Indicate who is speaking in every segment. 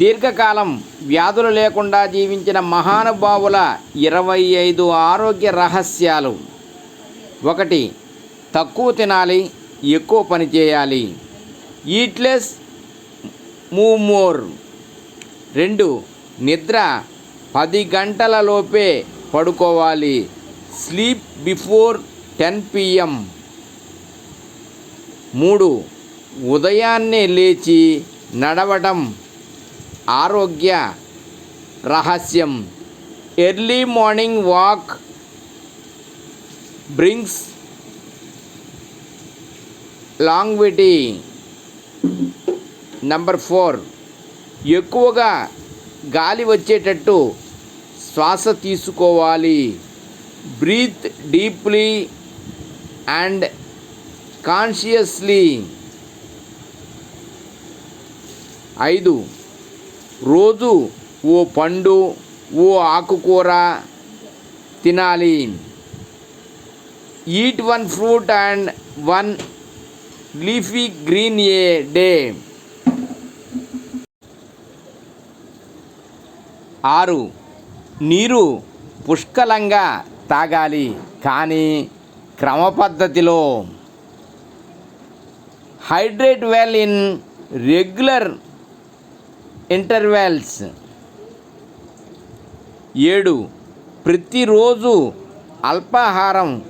Speaker 1: దీర్ఘకాలం వ్యాధులు లేకుండా జీవించిన మహానుభావుల ఇరవై ఐదు ఆరోగ్య రహస్యాలు. ఒకటి తక్కువ తినాలి ఎక్కువ పని చేయాలి. ఈట్లెస్ మూవ్ మోర్ రెండు నిద్ర పది గంటల లోపే పడుకోవాలి. Sleep before ten PM. మూడు ఉదయాన్నే లేచి నడవడం ఆరోగ్య రహస్యం. Early morning walk brings longevity number four ఎక్కువగా గాలి వచ్చేటట్టు శ్వాస తీసుకోవాలి. బ్రీత్ డీప్లీ అండ్ కాన్షియస్లీ ఐదు రోజు ఓ పండు ఓ ఆకుకూర తినాలి. Eat one fruit and one leafy green a day ఆరు నీరు పుష్కలంగా తాగాలి కానీ క్రమ పద్ధతిలో hydrate well in regular intervals. ఏడు ప్రతిరోజు అల్పాహారం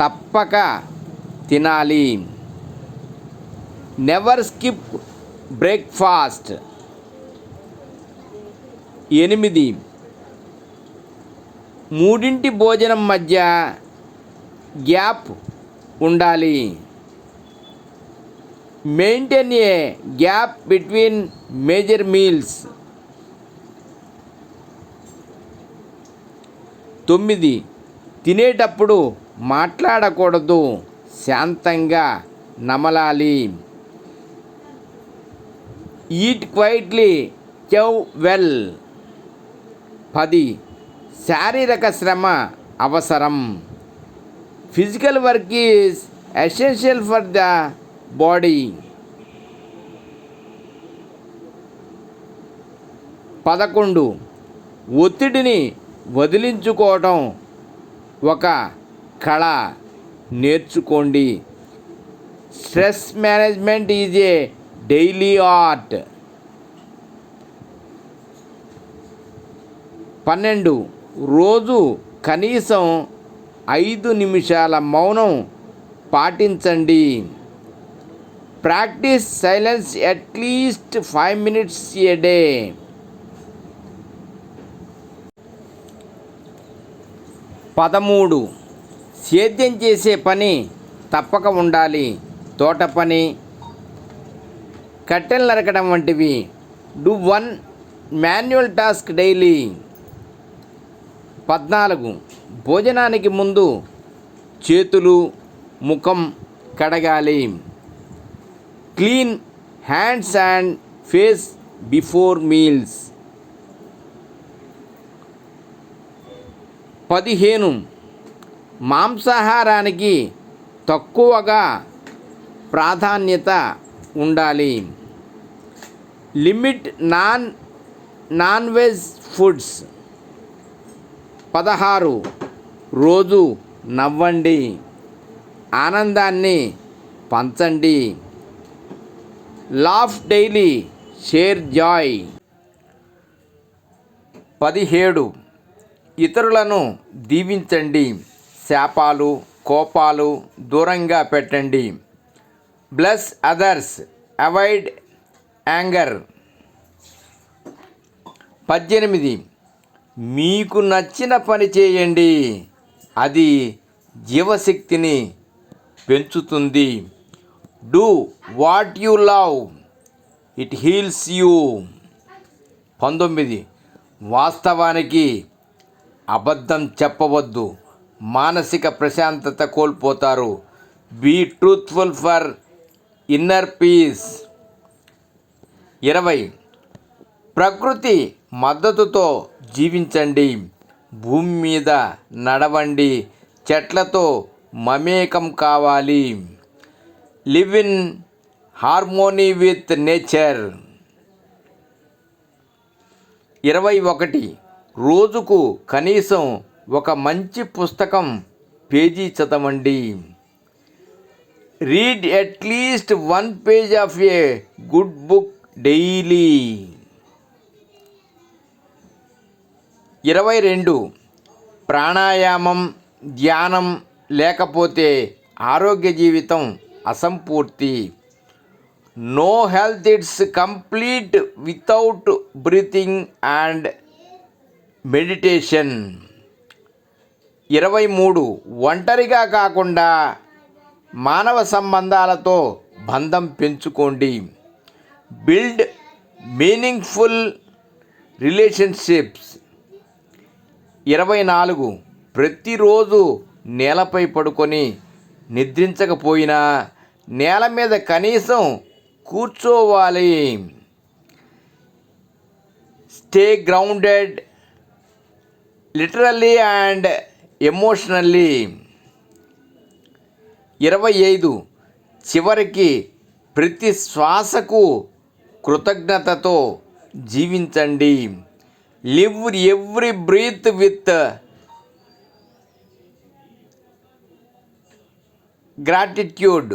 Speaker 1: తప్పక తినాలి. నెవర్ స్కిప్ బ్రేక్ఫాస్ట్ ఎనిమిది మూడింటి భోజనం మధ్య గ్యాప్ ఉండాలి. Maintain a gap between major meals. తొమ్మిది. తినేటప్పుడు మాట్లాడకూడదు. శాంతంగా నమలాలి. Eat quietly chew well. పది. శారీరక శ్రమ అవసరం. Physical work is essential for the body. పదకొండు. ఒత్తిడిని వదిలించుకోవటం ఒక కళ. నేర్చుకోండి. Stress management is a daily art. పన్నెండు. రోజు కనీసం ఐదు నిమిషాల మౌనం పాటించండి. Practice silence at least five minutes a day. పదమూడు. సేద్యం చేసే పని తప్పక ఉండాలి. తోట పని కట్టెలు నరకడం వంటివి. Do one manual task daily. పద్నాలుగు. భోజనానికి ముందు చేతులు ముఖం కడగాలి. Clean hands and face before meals. పదిహేను. మాంసాహారానికి తక్కువగా ప్రాధాన్యత ఉండాలి. Limit non non veg foods. పదహారు. రోజు నవ్వండి. ఆనందాన్ని పంచండి. Laugh daily share joy. పదిహేడు. ఇతరులను దీవించండి. శాపాలు కోపాలు దూరంగా పెట్టండి. బ్లస్ అదర్స్ అవాయిడ్ యాంగర్ పద్దెనిమిది. మీకు నచ్చిన పని చేయండి. అది జీవశక్తిని పెంచుతుంది. Do what you love it heals you పంతొమ్మిది. వాస్తవానికి అబద్ధం చెప్పవద్దు. మానసిక ప్రశాంతత కోల్పోతారు. Be truthful for inner peace ఇరవై. ప్రకృతి మద్దతుతో జీవించండి. భూమి మీద నడవండి. చెట్లతో మమేకం కావాలి. Live in harmony with nature. ఇరవై ఒకటి. రోజుకు కనీసం ఒక మంచి పుస్తకం పేజీ చదవండి. Read at least one page of a good book daily. ఇరవై రెండు. ప్రాణాయామం ధ్యానం లేకపోతే ఆరోగ్య జీవితం అసంపూర్తి. No health it's complete without breathing and meditation ఇరవై మూడు. ఒంటరిగా కాకుండా మానవ సంబంధాలతో బంధం పెంచుకోండి. బిల్డ్ మీనింగ్ఫుల్ రిలేషన్షిప్స్ ఇరవై నాలుగు. ప్రతిరోజు నేలపై పడుకొని నిద్రించకపోయినా నేల మీద కనీసం కూర్చోవాలి. Stay grounded literally and emotionally ఇరవై ఐదు. చివరికి ప్రతి శ్వాసకు కృతజ్ఞతతో జీవించండి. Live every breath with gratitude